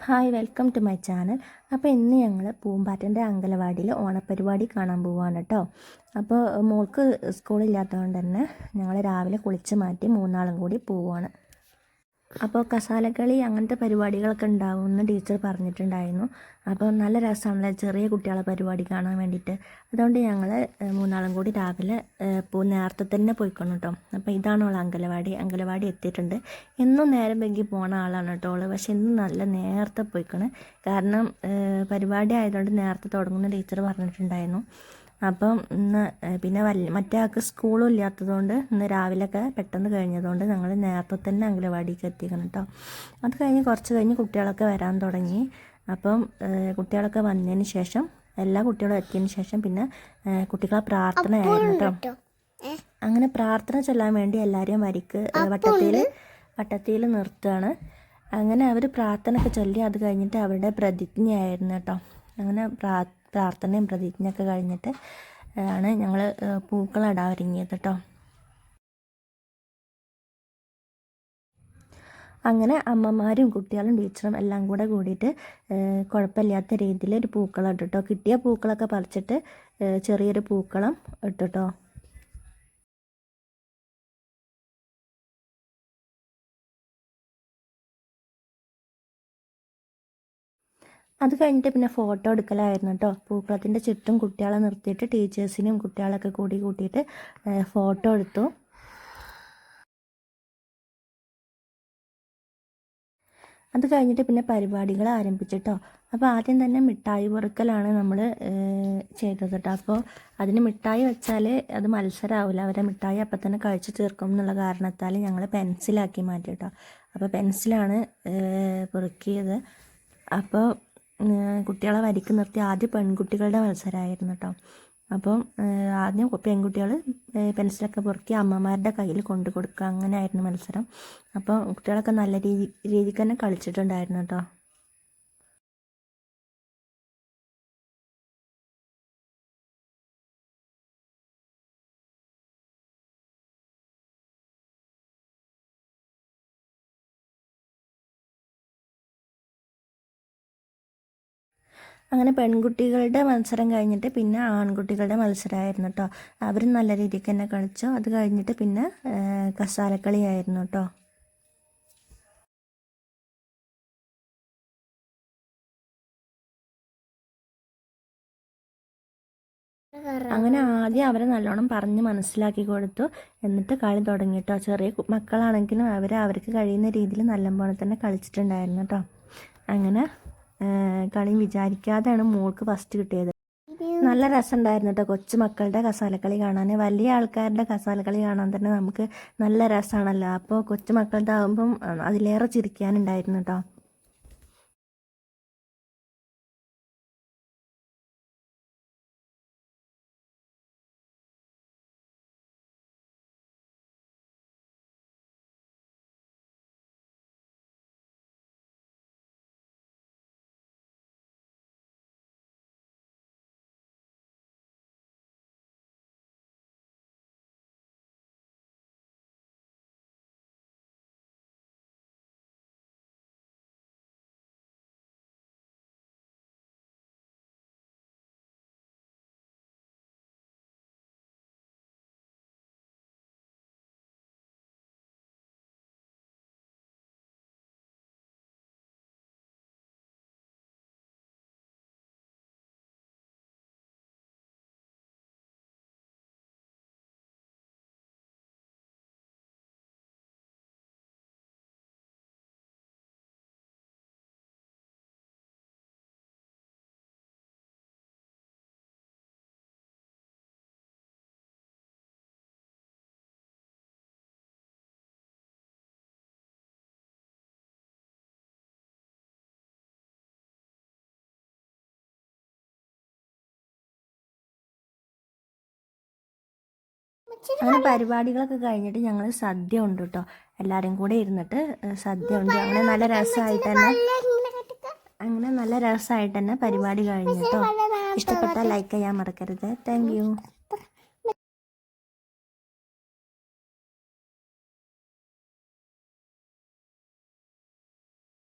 Hi welcome to my channel അപ്പോൾ ഇന്ന് ഞങ്ങൾ പൂമ്പാറ്റന്റെ അങ്കലവാടിയിൽ ഓണപ്പരിപാടി കാണാൻ പോവാണ് കേട്ടോ അപ്പോൾ മോൾക്ക് സ്കൂളില്ലാത്തതുകൊണ്ട് തന്നെ ഞങ്ങൾ രാവിലെ കുളിച്ച് മാറ്റി മൂന്നാളും കൂടി പോവുകയാണ് അപ്പോൾ കസാലക്കളി അങ്ങനത്തെ പരിപാടികളൊക്കെ ഉണ്ടാവുമെന്ന് ടീച്ചർ പറഞ്ഞിട്ടുണ്ടായിരുന്നു. അപ്പോൾ നല്ല രസമാണല്ലോ ചെറിയ കുട്ടികളെ പരിപാടി കാണാൻ വേണ്ടിയിട്ട്. അതുകൊണ്ട് ഞങ്ങൾ മൂന്നാളും കൂടി രാവിലെ പോ നേരത്തെ തന്നെ പോയിക്കണം കേട്ടോ അപ്പോൾ ഇതാണ് അങ്കലവാടി. അങ്കലവാടി എത്തിയിട്ടുണ്ട്. എന്നും നേരം വൈകി പോണ ആളാണ് കേട്ടോ ഓൾ. പക്ഷെ ഇന്ന് നല്ല നേരത്തെ പോയിക്കണം. കാരണം പരിപാടി ആയതുകൊണ്ട് നേരത്തെ തുടങ്ങുന്ന ടീച്ചർ പറഞ്ഞിട്ടുണ്ടായിരുന്നു. അപ്പം ഇന്ന് പിന്നെ വല്ല മറ്റേ ആൾക്ക് സ്കൂളും ഇല്ലാത്തതുകൊണ്ട് ഇന്ന് രാവിലെയൊക്കെ പെട്ടെന്ന് കഴിഞ്ഞതുകൊണ്ട് ഞങ്ങൾ നേരത്തെ തന്നെ അംഗനവാടിക്ക് എത്തിക്കണം കേട്ടോ അത് കഴിഞ്ഞ് കുറച്ച് കഴിഞ്ഞ് കുട്ടികളൊക്കെ വരാൻ തുടങ്ങി. അപ്പം കുട്ടികളൊക്കെ വന്നതിന് ശേഷം എല്ലാ കുട്ടികളും എത്തിയതിന് ശേഷം പിന്നെ കുട്ടികളെ പ്രാർത്ഥനയായിരുന്നു കേട്ടോ. അങ്ങനെ പ്രാർത്ഥന ചൊല്ലാൻ വേണ്ടി എല്ലാവരെയും വരിക്ക് വട്ടത്തിൽ വട്ടത്തിൽ നിർത്തുകയാണ് അങ്ങനെ അവർ പ്രാർത്ഥന ഒക്കെ ചൊല്ലി അത് കഴിഞ്ഞിട്ട് അവരുടെ പ്രതിജ്ഞയായിരുന്നു കേട്ടോ അങ്ങനെ പ്രാ പ്രാർത്ഥനയും പ്രതിജ്ഞയൊക്കെ കഴിഞ്ഞിട്ട് ആണ് ഞങ്ങൾ പൂക്കളിടാൻ ഒരുങ്ങിയത് കേട്ടോ അങ്ങനെ അമ്മമാരും കുട്ടികളും ടീച്ചറും എല്ലാം കൂടെ കൂടിയിട്ട് കുഴപ്പമില്ലാത്ത രീതിയിൽ ഒരു പൂക്കളം ഇട്ടിട്ടോ. കിട്ടിയ പൂക്കളൊക്കെ പറിച്ചിട്ട് ചെറിയൊരു പൂക്കളം ഇട്ടിട്ടോ. അത് കഴിഞ്ഞിട്ട് പിന്നെ ഫോട്ടോ എടുക്കലായിരുന്നു കേട്ടോ പൂക്കളത്തിന്റെ ചുറ്റും കുട്ടികളെ നിർത്തിയിട്ട് ടീച്ചേഴ്സിനും കുട്ടികളൊക്കെ കൂടി കൂട്ടിയിട്ട് ഫോട്ടോ എടുത്തു. അത് കഴിഞ്ഞിട്ട് പിന്നെ പരിപാടികൾ ആരംഭിച്ചിട്ടോ അപ്പോൾ ആദ്യം തന്നെ മിഠായി പൊറുക്കലാണ് നമ്മൾ ചെയ്തത് കേട്ടോ അപ്പോൾ അതിന് മിഠായി വെച്ചാൽ അത് മത്സരമാവില്ല അവരെ മിഠായി അപ്പം തന്നെ കഴിച്ചു തീർക്കും എന്നുള്ള കാരണത്താൽ ഞങ്ങൾ പെൻസിലാക്കി മാറ്റി കേട്ടോ അപ്പോൾ പെൻസിലാണ് പൊറുക്കിയത്. അപ്പോൾ കുട്ടികളെ വരിക്ക് നിർത്തി ആദ്യം പെൺകുട്ടികളുടെ മത്സരമായിരുന്നു കേട്ടോ അപ്പം ആദ്യം പെൺകുട്ടികൾ പെൻസിലൊക്കെ പൊറുക്കി അമ്മമാരുടെ കയ്യിൽ കൊണ്ടു കൊടുക്കുക അങ്ങനെയായിരുന്നു മത്സരം. അപ്പോൾ കുട്ടികളൊക്കെ നല്ല രീതി രീതിക്ക് തന്നെ കളിച്ചിട്ടുണ്ടായിരുന്നു കേട്ടോ അങ്ങനെ പെൺകുട്ടികളുടെ മത്സരം കഴിഞ്ഞിട്ട് പിന്നെ ആൺകുട്ടികളുടെ മത്സരമായിരുന്നു കേട്ടോ അവരും നല്ല രീതിക്ക് തന്നെ കളിച്ചു. അത് കഴിഞ്ഞിട്ട് പിന്നെ കസാലക്കളിയായിരുന്നു കേട്ടോ അങ്ങനെ ആദ്യം അവരെ നല്ലോണം പറഞ്ഞ് മനസ്സിലാക്കി കൊടുത്തു. എന്നിട്ട് കളി തുടങ്ങി കേട്ടോ ചെറിയ മക്കളാണെങ്കിലും അവർ അവർക്ക് കഴിയുന്ന രീതിയിൽ നല്ലപോലെ തന്നെ കളിച്ചിട്ടുണ്ടായിരുന്നു കേട്ടോ അങ്ങനെ കളി വിചാരിക്കാതെയാണ് മോൾക്ക് ഫസ്റ്റ് കിട്ടിയത്. നല്ല രസമുണ്ടായിരുന്നു കേട്ടോ കൊച്ചു മക്കളുടെ കസാലക്കളി കാണാൻ വലിയ ആൾക്കാരുടെ കസാലക്കളി കാണാൻ തന്നെ നമുക്ക് നല്ല രസമാണല്ലോ അപ്പോൾ കൊച്ചു മക്കളുടെ ആകുമ്പം അതിലേറെ ചിരിക്കാനുണ്ടായിരുന്നു കേട്ടോ അങ്ങനെ പരിപാടികളൊക്കെ കഴിഞ്ഞിട്ട് ഞങ്ങൾ സദ്യ ഉണ്ട് കേട്ടോ. എല്ലാവരും കൂടെ ഇരുന്നിട്ട് സദ്യ ഉണ്ട്. അങ്ങനെ നല്ല രസമായിട്ട് തന്നെ അങ്ങനെ നല്ല രസമായിട്ട് തന്നെ പരിപാടി കഴിഞ്ഞിട്ടോ ഇഷ്ടപ്പെട്ടാൽ ലൈക്ക് ചെയ്യാൻ മറക്കരുത്. താങ്ക്